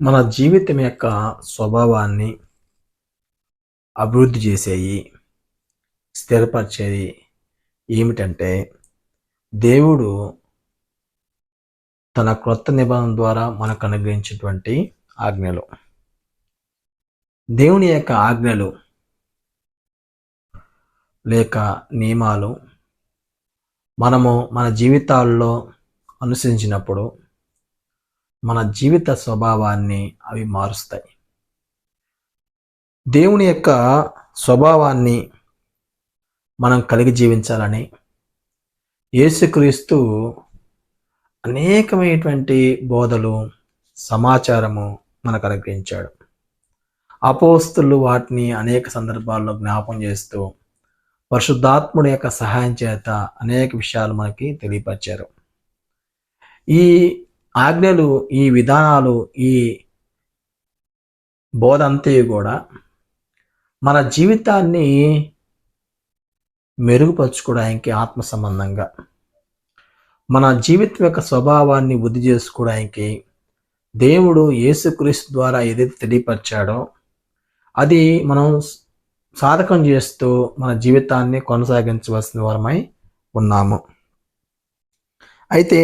మన జీవితం యొక్క స్వభావాన్ని అభివృద్ధి చేసేవి స్థిరపరిచేది ఏమిటంటే దేవుడు తన క్రొత్త నిబంధన ద్వారా మనకు అనుగ్రహించినటువంటి ఆజ్ఞలు. దేవుని యొక్క ఆజ్ఞలు లేక నియమాలు మనము మన జీవితాల్లో అనుసరించినప్పుడు మన జీవిత స్వభావాన్ని అవి మారుస్తాయి. దేవుని యొక్క స్వభావాన్ని మనం కలిగి జీవించాలని యేసుక్రీస్తు అనేకమైనటువంటి బోధలు సమాచారము మనకు అనుగ్రహించాడు. అపోస్తులు వాటిని అనేక సందర్భాల్లో జ్ఞాపం చేస్తూ పరిశుద్ధాత్ముడి యొక్క సహాయం చేత అనేక విషయాలు మనకి తెలియపరిచారు. ఈ ఆజ్ఞలు ఈ విధానాలు ఈ బోధ అంతయు కూడా మన జీవితాన్ని మెరుగుపరుచుకోవడానికి ఆత్మ సంబంధంగా మన జీవితం యొక్క స్వభావాన్ని వృద్ధి చేసుకోవడానికి దేవుడు యేసుక్రీస్తు ద్వారా ఏదైతే తెలియపరిచాడో అది మనం సాధకం చేస్తూ మన జీవితాన్ని కొనసాగించవలసిన వారమై ఉన్నాము. అయితే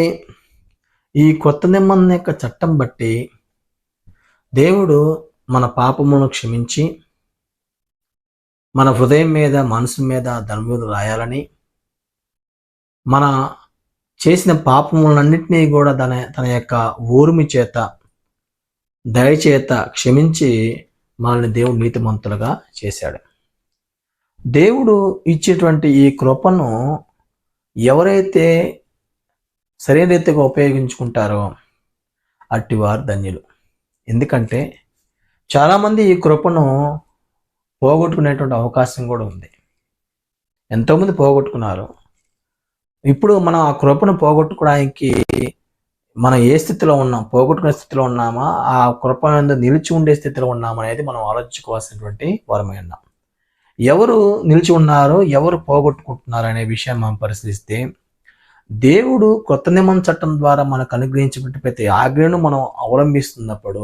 ఈ కొత్త నిబంధన యొక్క చట్టం బట్టి దేవుడు మన పాపమును క్షమించి మన హృదయం మీద మనసు మీద ధర్మములు రాయాలని మన చేసిన పాపములన్నింటినీ కూడా తన తన యొక్క ఊర్మి చేత దయచేత క్షమించి మనల్ని దేవుడు నీతిమంతులుగా చేశాడు. దేవుడు ఇచ్చేటువంటి ఈ కృపను ఎవరైతే సరైన రీతిగా ఉపయోగించుకుంటారో అట్టివారు ధన్యులు. ఎందుకంటే చాలామంది ఈ కృపను పోగొట్టుకునేటువంటి అవకాశం కూడా ఉంది. ఎంతోమంది పోగొట్టుకున్నారు. ఇప్పుడు మనం ఆ కృపను పోగొట్టుకోవడానికి మనం ఏ స్థితిలో ఉన్నాం పోగొట్టుకునే స్థితిలో ఉన్నామా ఆ కృప నిలిచి ఉండే స్థితిలో ఉన్నామా అనేది మనం ఆలోచించుకోవాల్సినటువంటి వరమై ఉన్నాం. ఎవరు నిలిచి ఉన్నారో ఎవరు పోగొట్టుకుంటున్నారు అనే విషయం మనం పరిశీలిస్తే దేవుడు కొత్త నియమం చట్టం ద్వారా మనకు అనుగ్రహించిన ప్రతి ఆజ్ఞను మనం అవలంబిస్తున్నప్పుడు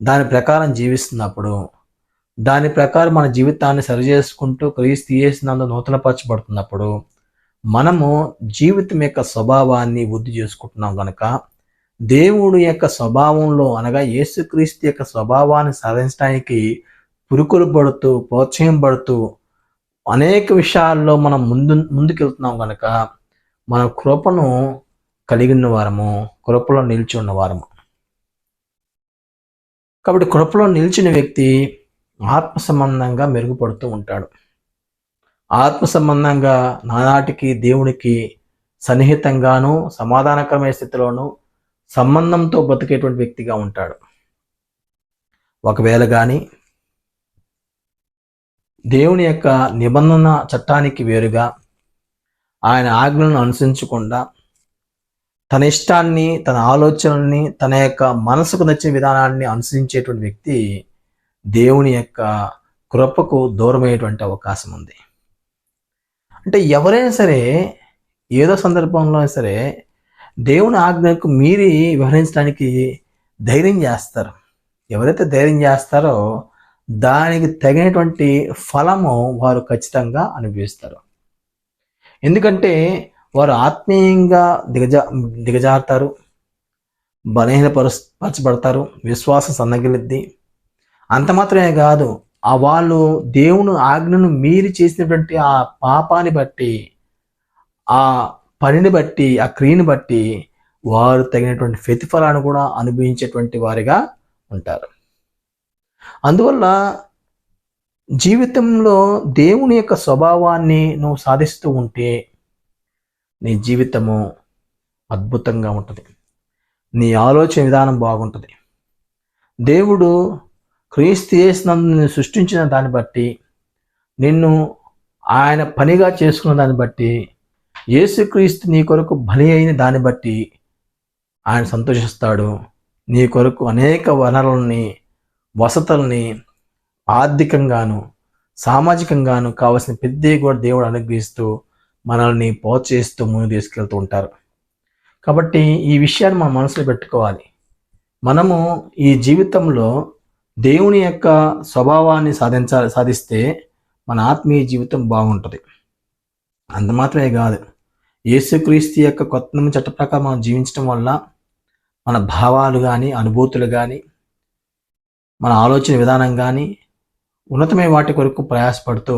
దాని ప్రకారం జీవిస్తున్నప్పుడు దాని ప్రకారం మన జీవితాన్ని సరిచేసుకుంటూ క్రీస్తు చేసినందు నూతనపరచబడుతున్నప్పుడు మనము జీవితం యొక్క స్వభావాన్ని వృద్ధి చేసుకుంటున్నాం కనుక దేవుడు యొక్క స్వభావంలో అనగా యేసుక్రీస్తు యొక్క స్వభావాన్ని సాధించడానికి పురుకులు పడుతూ ప్రోత్సహింపడుతూ అనేక విషయాల్లో మనం ముందు ముందుకెళ్తున్నాం కనుక మన కృపను కలిగిన వారము కృపలో నిలిచి ఉన్న వారము. కాబట్టి కృపలో నిలిచిన వ్యక్తి ఆత్మ సంబంధంగా మెరుగుపడుతూ ఉంటాడు. ఆత్మ సంబంధంగా నానాటికి దేవునికి సన్నిహితంగాను సమాధానకరమైన స్థితిలోనూ సంబంధంతో బతికేటువంటి వ్యక్తిగా ఉంటాడు. ఒకవేళ కానీ దేవుని యొక్క నిబంధన చట్టానికి వేరుగా ఆయన ఆజ్ఞలను అనుసరించకుండా తన ఇష్టాన్ని తన ఆలోచనల్ని తన యొక్క మనసుకు నచ్చిన విధానాన్ని అనుసరించేటువంటి వ్యక్తి దేవుని యొక్క కృపకు దూరమయ్యేటువంటి అవకాశం ఉంది. అంటే ఎవరైనా సరే ఏదో సందర్భంలో సరే దేవుని ఆజ్ఞకు మీరి వ్యవహరించడానికి ధైర్యం చేస్తారు. ఎవరైతే ధైర్యం చేస్తారో దానికి తగినటువంటి ఫలము వారు ఖచ్చితంగా అనుభవిస్తారు. ఎందుకంటే వారు ఆత్మీయంగా దిగజా దిగజారుతారు బలహీనపరు పరచబడతారు విశ్వాసం సన్నగిలిద్ది అంత మాత్రమే కాదు ఆ వాళ్ళు దేవుని ఆజ్ఞను మీరి చేసినటువంటి ఆ పాపాన్ని బట్టి ఆ పనిని బట్టి ఆ క్రియని బట్టి వారు తగినటువంటి ప్రతిఫలాన్ని కూడా అనుభవించేటువంటి వారిగా ఉంటారు. అందువల్ల జీవితంలో దేవుని యొక్క స్వభావాన్ని నువ్వు సాధిస్తూ ఉంటే నీ జీవితము అద్భుతంగా ఉంటుంది. నీ ఆలోచన విధానం బాగుంటుంది. దేవుడు క్రీస్తు చేసినందుని సృష్టించిన దాన్ని బట్టి నిన్ను ఆయన పనిగా చేసుకున్న దాన్ని బట్టి యేసుక్రీస్తు నీ కొరకు బలి అయిన దాన్ని బట్టి ఆయన సంతోషిస్తాడు. నీ కొరకు అనేక వనరుల్ని వసతుల్ని ఆర్థికంగాను సామాజికంగాను కావలసిన పెద్ద కూడా దేవుడు అనుగ్రహిస్తూ మనల్ని ప్రోత్సహిస్తూ ముందు తీసుకెళ్తూ ఉంటారు. కాబట్టి ఈ విషయాన్ని మన మనసులో పెట్టుకోవాలి. మనము ఈ జీవితంలో దేవుని యొక్క స్వభావాన్ని సాధించాలి సాధిస్తే మన ఆత్మీయ జీవితం బాగుంటుంది. అంత మాత్రమే కాదు. యేసుక్రీస్తు యొక్క కొత్త చట్ట ప్రకారం మనం జీవించడం వల్ల మన భావాలు కానీ అనుభూతులు కానీ మన ఆలోచన విధానం కానీ ఉన్నతమైన వాటి కొరకు ప్రయాసపడుతూ